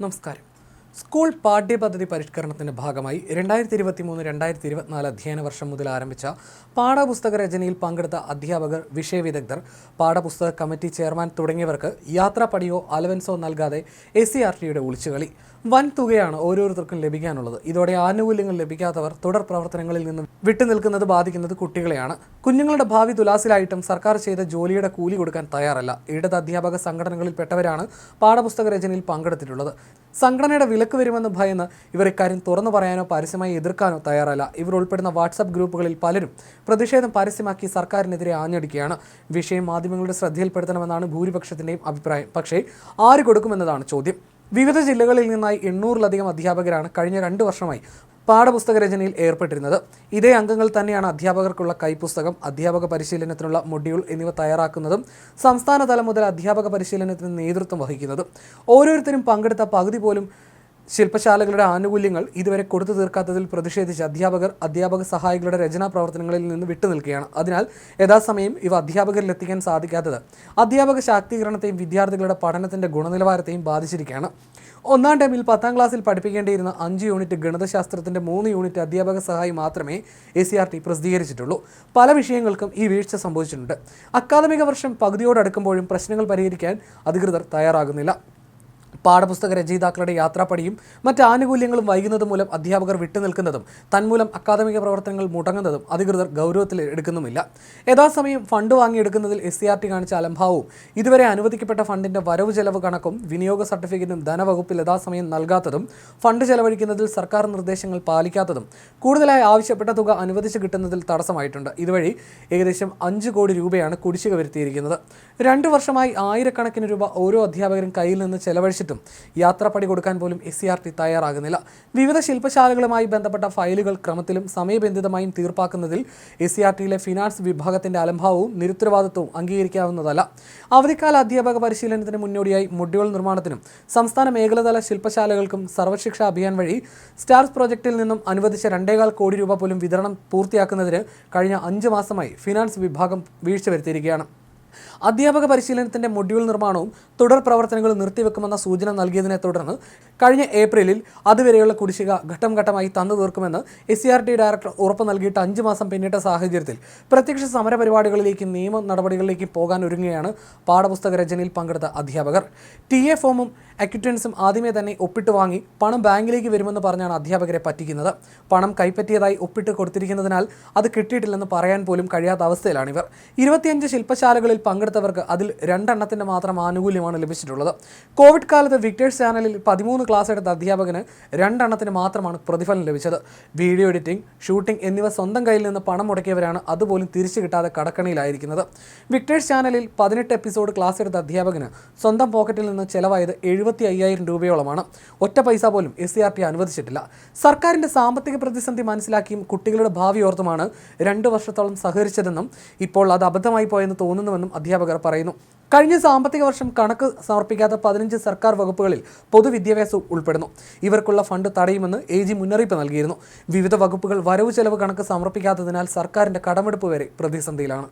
നമസ്കാരം. സ്കൂൾ പാഠ്യപദ്ധതി പരിഷ്കരണത്തിന്റെ ഭാഗമായി രണ്ടായിരത്തി ഇരുപത്തി മൂന്ന് രണ്ടായിരത്തി ഇരുപത്തിനാല് അധ്യയന വർഷം മുതൽ ആരംഭിച്ച പാഠപുസ്തക രചനയിൽ പങ്കെടുത്ത അധ്യാപകർ വിഷയവിദഗ്ധർ പാഠപുസ്തക കമ്മിറ്റി ചെയർമാൻ തുടങ്ങിയവർക്ക് യാത്രാപ്പടിയോ അലവൻസോ നൽകാതെ എസ് സി ആർ ടിയുടെ ഒളിച്ചുകളി. വൻ തുകയാണ് ഓരോരുത്തർക്കും ലഭിക്കാനുള്ളത്. ഇതോടെ ആനുകൂല്യങ്ങൾ ലഭിക്കാത്തവർ തുടർ പ്രവർത്തനങ്ങളിൽ നിന്ന് വിട്ടുനിൽക്കുന്നത് ബാധിക്കുന്നത് കുട്ടികളെയാണ്. കുഞ്ഞുങ്ങളുടെ ഭാവി തുലാസിലായിട്ടും സർക്കാർ ചെയ്ത ജോലിയുടെ കൂലി കൊടുക്കാൻ തയ്യാറല്ല. ഇടത് അധ്യാപക സംഘടനകളിൽപ്പെട്ടവരാണ് പാഠപുസ്തക രചനയിൽ പങ്കെടുത്തിട്ടുള്ളത്. സംഘടനയുടെ വിലക്ക് വരുമെന്ന് ഭയന്ന് ഇവർ ഇക്കാര്യം തുറന്നു പറയാനോ പരസ്യമായി എതിർക്കാനോ തയ്യാറല്ല. ഇവർ ഉൾപ്പെടുന്ന വാട്സപ്പ് ഗ്രൂപ്പുകളിൽ പലരും പ്രതിഷേധം പരസ്യമാക്കി സർക്കാരിനെതിരെ ആഞ്ഞടിക്കുകയാണ്. വിഷയം മാധ്യമങ്ങളുടെ ശ്രദ്ധയിൽപ്പെടുത്തണമെന്നാണ് ഭൂരിപക്ഷത്തിന്റെയും അഭിപ്രായം. പക്ഷേ ആര് കൊടുക്കുമെന്നതാണ് ചോദ്യം. വിവിധ ജില്ലകളിൽ നിന്നായി എണ്ണൂറിലധികം അധ്യാപകരാണ് കഴിഞ്ഞ രണ്ട് വർഷമായി പാഠപുസ്തക രചനയിൽ ഏർപ്പെട്ടിരുന്നത്. ഇതേ അംഗങ്ങൾ തന്നെയാണ് അധ്യാപകർക്കുള്ള കൈപ്പുസ്തകം അധ്യാപക പരിശീലനത്തിനുള്ള മൊഡ്യൂൾ എന്നിവ തയ്യാറാക്കുന്നതും സംസ്ഥാന തലം മുതൽ അധ്യാപക പരിശീലനത്തിന് നേതൃത്വം വഹിക്കുന്നതും. ഓരോരുത്തരും പങ്കെടുത്ത പകുതി പോലും ശില്പശാലകളുടെ ആനുകൂല്യങ്ങൾ ഇതുവരെ കൊടുത്തു തീർക്കാത്തതിൽ പ്രതിഷേധിച്ച് അധ്യാപകർ അധ്യാപക സഹായികളുടെ രചനാ പ്രവർത്തനങ്ങളിൽ നിന്ന് വിട്ടുനിൽക്കുകയാണ്. അതിനാൽ യഥാസമയം ഇവ അധ്യാപകരിൽ എത്തിക്കാൻ സാധിക്കാത്തത് അധ്യാപക ശാക്തീകരണത്തെയും വിദ്യാർത്ഥികളുടെ പഠനത്തിന്റെ ഗുണനിലവാരത്തെയും ബാധിച്ചിരിക്കുകയാണ്. ഒന്നാം ടൈമിൽ പത്താം ക്ലാസ്സിൽ പഠിപ്പിക്കേണ്ടിയിരുന്ന അഞ്ച് യൂണിറ്റ് ഗണിതശാസ്ത്രത്തിന്റെ മൂന്ന് യൂണിറ്റ് അധ്യാപക സഹായി മാത്രമേ എ സി ആർ ടി പ്രസിദ്ധീകരിച്ചിട്ടുള്ളൂ. പല വിഷയങ്ങൾക്കും ഈ വീഴ്ച സംഭവിച്ചിട്ടുണ്ട്. അക്കാദമിക വർഷം പകുതിയോടടുക്കുമ്പോഴും പ്രശ്നങ്ങൾ പരിഹരിക്കാൻ അധികൃതർ തയ്യാറാകുന്നില്ല. പാഠപുസ്തക രചയിതാക്കളുടെ യാത്രാപ്പടിയും മറ്റ് ആനുകൂല്യങ്ങളും വൈകുന്നത് മൂലം അധ്യാപകർ വിട്ടുനിൽക്കുന്നതും തന്മൂലം അക്കാദമിക പ്രവർത്തനങ്ങൾ മുടങ്ങുന്നതും അധികൃതർ ഗൗരവത്തിൽ എടുക്കുന്നുമില്ല. യഥാസമയം ഫണ്ട് വാങ്ങിയെടുക്കുന്നതിൽ എസ് സി ആർ ടി കാണിച്ച അലംഭാവവും ഇതുവരെ അനുവദിക്കപ്പെട്ട ഫണ്ടിന്റെ വരവ് ചെലവ് കണക്കും വിനിയോഗ സർട്ടിഫിക്കറ്റും ധനവകുപ്പിൽ യഥാസമയം നൽകാത്തതും ഫണ്ട് ചെലവഴിക്കുന്നതിൽ സർക്കാർ നിർദ്ദേശങ്ങൾ പാലിക്കാത്തതും കൂടുതലായി ആവശ്യപ്പെട്ട തുക അനുവദിച്ച് കിട്ടുന്നതിൽ തടസ്സമായിട്ടുണ്ട്. ഇതുവഴി ഏകദേശം അഞ്ച് കോടി രൂപയാണ് കുടിശ്ശിക വരുത്തിയിരിക്കുന്നത്. രണ്ടു വർഷമായി ആയിരക്കണക്കിന് രൂപ ഓരോ അധ്യാപകരും കയ്യിൽ നിന്ന് ചെലവഴിച്ചിട്ടും യാത്രാപ്പടി കൊടുക്കാൻ പോലും എസ് സി ആർ ടി തയ്യാറാകുന്നില്ല. വിവിധ ശില്പശാലകളുമായി ബന്ധപ്പെട്ട ഫയലുകൾ ക്രമത്തിലും സമയബന്ധിതമായും തീർപ്പാക്കുന്നതിൽ എസ് സി ആർ ടിയിലെ ഫിനാൻസ് വിഭാഗത്തിന്റെ അലംഭാവവും നിരുത്തരവാദിത്വവും അംഗീകരിക്കാവുന്നതല്ല. അവധിക്കാല അധ്യാപക പരിശീലനത്തിന് മുന്നോടിയായി മൊഡ്യൂൾ നിർമ്മാണത്തിനും സംസ്ഥാന മേഖലാതല ശില്പശാലകൾക്കും സർവശിക്ഷ അഭിയാൻ വഴി സ്റ്റാർസ് പ്രോജക്റ്റിൽ നിന്നും അനുവദിച്ച രണ്ടേകാൽ കോടി രൂപ പോലും വിതരണം പൂർത്തിയാക്കുന്നതിന് കഴിഞ്ഞ അഞ്ച് മാസമായി ഫിനാൻസ് വിഭാഗം വീഴ്ച വരുത്തിയിരിക്കുകയാണ്. അധ്യാപക പരിശീലനത്തിന്റെ മൊഡ്യൂൾ നിർമ്മാണവും തുടർ പ്രവർത്തനങ്ങളും നിർത്തിവെക്കുമെന്ന സൂചന നൽകിയതിനെ തുടർന്ന് കഴിഞ്ഞ ഏപ്രിലിൽ അതുവരെയുള്ള കുടിശ്ശിക ഘട്ടം ഘട്ടമായി തന്നു തീർക്കുമെന്ന് S C R T director ഉറപ്പ് നൽകിയിട്ട് അഞ്ച് മാസം പിന്നിട്ട സാഹചര്യത്തിൽ പ്രത്യക്ഷ സമര പരിപാടികളിലേക്കും നിയമ നടപടികളിലേക്കും പോകാൻ ഒരുങ്ങുകയാണ് പാഠപുസ്തക രചനയിൽ പങ്കെടുത്ത അധ്യാപകർ. ടി എ ഫോമും അക്വിറ്റൻസും ആദ്യമേ തന്നെ ഒപ്പിട്ട് വാങ്ങി പണം ബാങ്കിലേക്ക് വരുമെന്ന് പറഞ്ഞാണ് അധ്യാപകരെ പറ്റിക്കുന്നത്. പണം കൈപ്പറ്റിയതായി ഒപ്പിട്ട് കൊടുത്തിരിക്കുന്നതിനാൽ അത് കിട്ടിയിട്ടില്ലെന്ന് പറയാൻ പോലും കഴിയാത്ത അവസ്ഥയിലാണിവർ. ഇരുപത്തിയഞ്ച് ശില്പശാലകളിൽ പങ്കെടുത്തവർക്ക് അതിൽ രണ്ടെണ്ണത്തിന്റെ മാത്രം ആനുകൂല്യമാണ് ലഭിച്ചിട്ടുള്ളത്. കോവിഡ് കാലത്ത് വിക്ടേഴ്സ് ചാനലിൽ പതിമൂന്ന് ക്ലാസ് എടുത്ത അധ്യാപകന് രണ്ടെണ്ണത്തിന് മാത്രമാണ് പ്രതിഫലം ലഭിച്ചത്. വീഡിയോ എഡിറ്റിംഗ് ഷൂട്ടിംഗ് എന്നിവ സ്വന്തം കയ്യിൽ നിന്ന് പണം മുടക്കിയവരാണ് അതുപോലും തിരിച്ചു കിട്ടാതെ കടക്കണിയിലായിരിക്കുന്നത്. വിക്ടേഴ്സ് ചാനലിൽ പതിനെട്ട് എപ്പിസോഡ് ക്ലാസ് എടുത്ത അധ്യാപകന് സ്വന്തം പോക്കറ്റിൽ നിന്ന് ചെലവായത് എഴുപത്തി അയ്യായിരം രൂപയോളമാണ്. ഒറ്റ പൈസ പോലും എസ് സി ആർ ടി അനുവദിച്ചിട്ടില്ല. സർക്കാരിന്റെ സാമ്പത്തിക പ്രതിസന്ധി മനസ്സിലാക്കിയും കുട്ടികളുടെ ഭാവി ഓർത്തുമാണ് രണ്ട് വർഷത്തോളം സഹകരിച്ചതെന്നും ഇപ്പോൾ അത് അബദ്ധമായി പോയെന്ന് തോന്നുന്നുവെന്നും അധ്യാപകർ പറയുന്നു. കഴിഞ്ഞ സാമ്പത്തിക വർഷം കണക്ക് സമർപ്പിക്കാത്ത പതിനഞ്ച് സർക്കാർ വകുപ്പുകളിൽ പൊതുവിദ്യാഭ്യാസവും ഉൾപ്പെടുന്നു. ഇവർക്കുള്ള ഫണ്ട് തടയുമെന്ന് എ ജി മുന്നറിയിപ്പ് നൽകിയിരുന്നു. വിവിധ വകുപ്പുകൾ വരവ് ചെലവ് കണക്ക് സമർപ്പിക്കാത്തതിനാൽ സർക്കാരിന്റെ കടമെടുപ്പ് വരെ പ്രതിസന്ധിയിലാണ്.